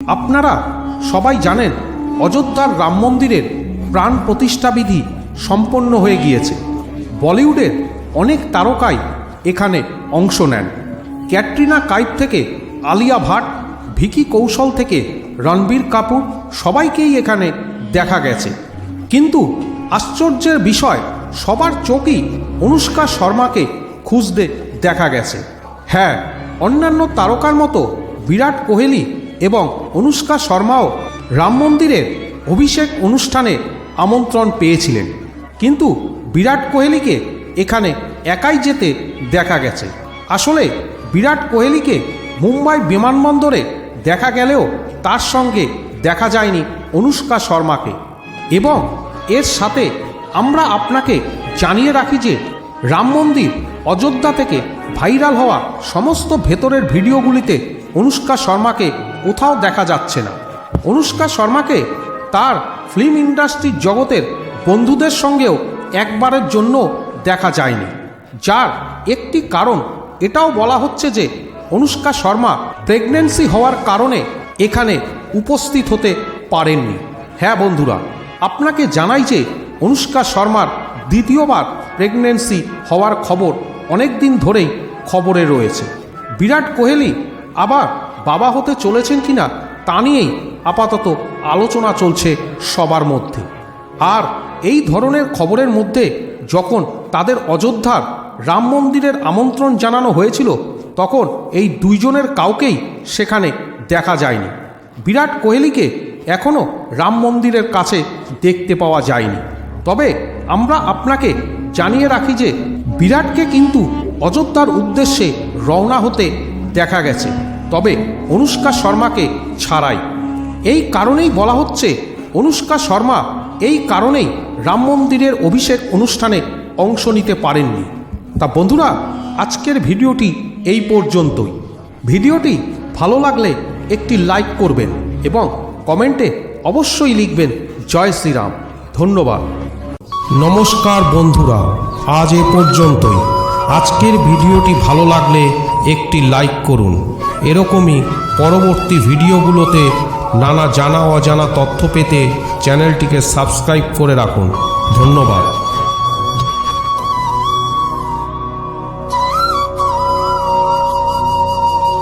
আপনারা সবাই জানেন অযোধ্যার রাম মন্দিরের প্রাণ প্রতিষ্ঠাবিধি সম্পন্ন হয়ে গিয়েছে। বলিউডের অনেক তারকাই এখানে অংশ নেন। ক্যাটরিনা কাইফ থেকে আলিয়া ভাট, ভিকি কৌশল থেকে রণবীর কাপুর সবাইকেই এখানে দেখা গেছে। কিন্তু আশ্চর্যের বিষয়, সবার চোখই অনুষ্কা শর্মাকে খুঁজতে দেখা গেছে। হ্যাঁ অন্যান্য তারকার মতো বিরাট কোহলি এবং অনুষ্কা শর্মাও রাম মন্দিরের অভিষেক অনুষ্ঠানে আমন্ত্রণ পেয়েছিলেন। কিন্তু বিরাট কোহলিকে এখানে একাই যেতে দেখা গেছে। আসলে বিরাট কোহলিকে মুম্বাই বিমানবন্দরে দেখা গেলেও তার সঙ্গে দেখা যায়নি অনুষ্কা শর্মাকে। এবং এর সাথে আমরা আপনাকে জানিয়ে রাখি যে রাম মন্দির অযোধ্যা থেকে ভাইরাল হওয়া সমস্ত ভেতরের ভিডিওগুলিতে অনুষ্কা শর্মাকে কোথাও দেখা যাচ্ছে না। অনুষ্কা শর্মাকে তার ফিল্ম ইন্ডাস্ট্রির জগতের বন্ধুদের সঙ্গেও একবারের জন্য দেখা যায়নি। যার একটি কারণ, এটাও বলা হচ্ছে যে অনুষ্কা শর্মা প্রেগনেন্সি হওয়ার কারণে এখানে উপস্থিত হতে পারেননি। হ্যাঁ বন্ধুরা, আপনাকে জানাই যে অনুষ্কা শর্মার দ্বিতীয়বার প্রেগনেন্সি হওয়ার খবর অনেক দিন ধরেই খবরে রয়েছে। বিরাট কোহলি আবার বাবা হতে চলেছেন কিনা তা নিয়েই আপাতত আলোচনা চলছে সবার মধ্যে। আর এই ধরনের খবরের মধ্যে যখন তাদের অযোধ্যার রাম মন্দিরের আমন্ত্রণ জানানো হয়েছিল, তখন এই দুইজনের কাউকেই সেখানে দেখা যায়নি। বিরাট কোহলিকে এখনও রাম মন্দিরের কাছে দেখতে পাওয়া যায়নি। তবে আমরা আপনাকে জানিয়ে রাখি যে বিরাটকে কিন্তু অযোধ্যার উদ্দেশ্যে রওনা হতে দেখা গেছে। তবে অনুষ্কা শর্মাকে ছাড়াই। এই কারণেই বলা হচ্ছে, অনুষ্কা শর্মা এই কারণেই রাম মন্দিরের অভিষেক অনুষ্ঠানে অংশ নিতে পারেননি। তা বন্ধুরা, আজকের ভিডিওটি এই পর্যন্তই। ভিডিওটি ভালো লাগলে একটি লাইক করবেন এবং কমেন্টে অবশ্যই লিখবেন, জয় শ্রীরাম। ধন্যবাদ। নমস্কার বন্ধুরা, আজ এ পর্যন্তই। আজকের ভিডিওটি ভালো লাগলে একটি লাইক করুন। এরকমই পরবর্তী ভিডিওগুলোতে নানা জানা অজানা তথ্য পেতে চ্যানেলটিকে সাবস্ক্রাইব করে রাখুন। ধন্যবাদ।